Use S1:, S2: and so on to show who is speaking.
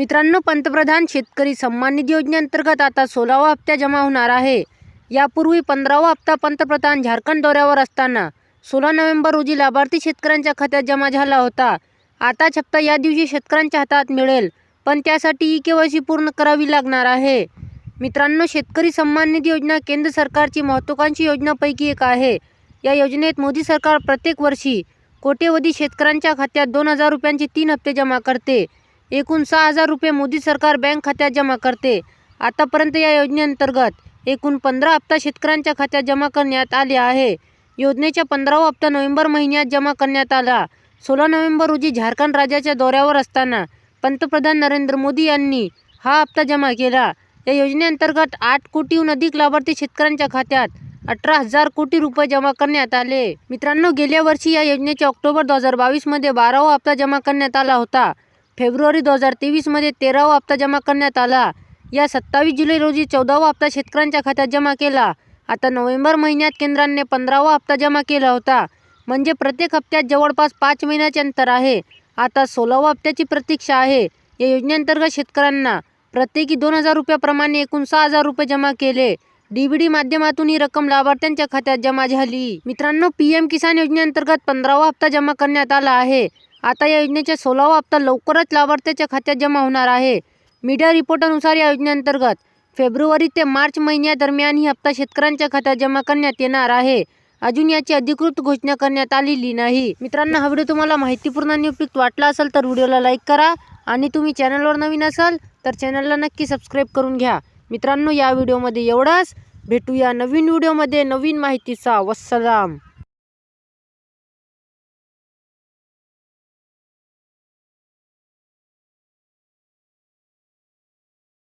S1: मित्रांनो पंतप्रधान शेतकरी सन्मान निधी योजनेअंतर्गत आता सोळावा हप्ता जमा होणार आहे. यापूर्वी पंधरावा हप्ता पंतप्रधान झारखंड दौऱ्यावर असताना सोळा नोव्हेंबर रोजी लाभार्थी शेतकऱ्यांच्या खात्यात जमा झाला होता. आताच हप्ता या दिवशी शेतकऱ्यांच्या हातात मिळेल पण त्यासाठी ई के पूर्ण करावी लागणार आहे. मित्रांनो शेतकरी सन्मान निधी योजना केंद्र सरकारची महत्त्वाकांक्षी योजनापैकी एक आहे. या योजनेत मोदी सरकार प्रत्येक वर्षी कोट्यवधी शेतकऱ्यांच्या खात्यात दोन हजार रुपयांचे तीन हप्ते जमा करते. एकूण सहा हजार रुपये मोदी सरकार बँक खात्यात जमा करते. आतापर्यंत या योजनेअंतर्गत एकूण पंधरा हप्ता शेतकऱ्यांच्या खात्यात जमा करण्यात आले आहे. योजनेचा पंधरावा हप्ता नोव्हेंबर महिन्यात जमा करण्यात आला. सोळा नोव्हेंबर रोजी झारखंड राज्याच्या दौऱ्यावर असताना पंतप्रधान नरेंद्र मोदी यांनी हा हप्ता जमा केला. या योजनेअंतर्गत आठ कोटीहून अधिक लाभार्थी शेतकऱ्यांच्या खात्यात अठरा हजार कोटी रुपये जमा करण्यात आले. मित्रांनो गेल्या वर्षी या योजनेच्या ऑक्टोबर दोन हजार बावीसमध्ये बारावा हप्ता जमा करण्यात आला होता. फेब्रुवारी दोन हजार तेवीसमध्ये तेरावा हप्ता जमा करण्यात आला. या सत्तावीस जुलै रोजी चौदावा हप्ता शेतकऱ्यांच्या खात्यात जमा केला. आता नोव्हेंबर महिन्यात केंद्राने पंधरावा हप्ता जमा केला होता. म्हणजे प्रत्येक हप्त्यात जवळपास पाच महिन्याचे अंतर आहे. आता सोळावा हप्त्याची प्रतीक्षा आहे. या योजनेअंतर्गत शेतकऱ्यांना प्रत्येकी दोन हजार रुपयाप्रमाणे एकूण सहा हजार रुपये जमा केले. डीबीडी माध्यमातून ही रक्कम लाभार्थ्यांच्या खात्यात जमा झाली. मित्रांनो पी एम किसान योजनेअंतर्गत पंधरावा हप्ता जमा करण्यात आला आहे. आता या योजनेचा सोळावा हप्ता लवकरच लाभार्थ्याच्या खात्यात जमा होणार आहे. मीडिया रिपोर्टानुसार या योजनेअंतर्गत फेब्रुवारी ते मार्च महिन्यादरम्यान ही हप्ता शेतकऱ्यांच्या खात्यात जमा करण्यात येणार आहे. अजून याची अधिकृत घोषणा करण्यात आलेली नाही. मित्रांनो हा व्हिडिओ तुम्हाला माहितीपूर्ण आणि उपयुक्त वाटला असेल तर व्हिडिओला लाईक करा आणि तुम्ही चॅनलवर नवीन असाल तर चॅनलला नक्की सबस्क्राईब करून घ्या. मित्रांनो या व्हिडिओमध्ये एवढाच. भेटूया नवीन व्हिडिओमध्ये नवीन माहितीचा. वस्सलाम.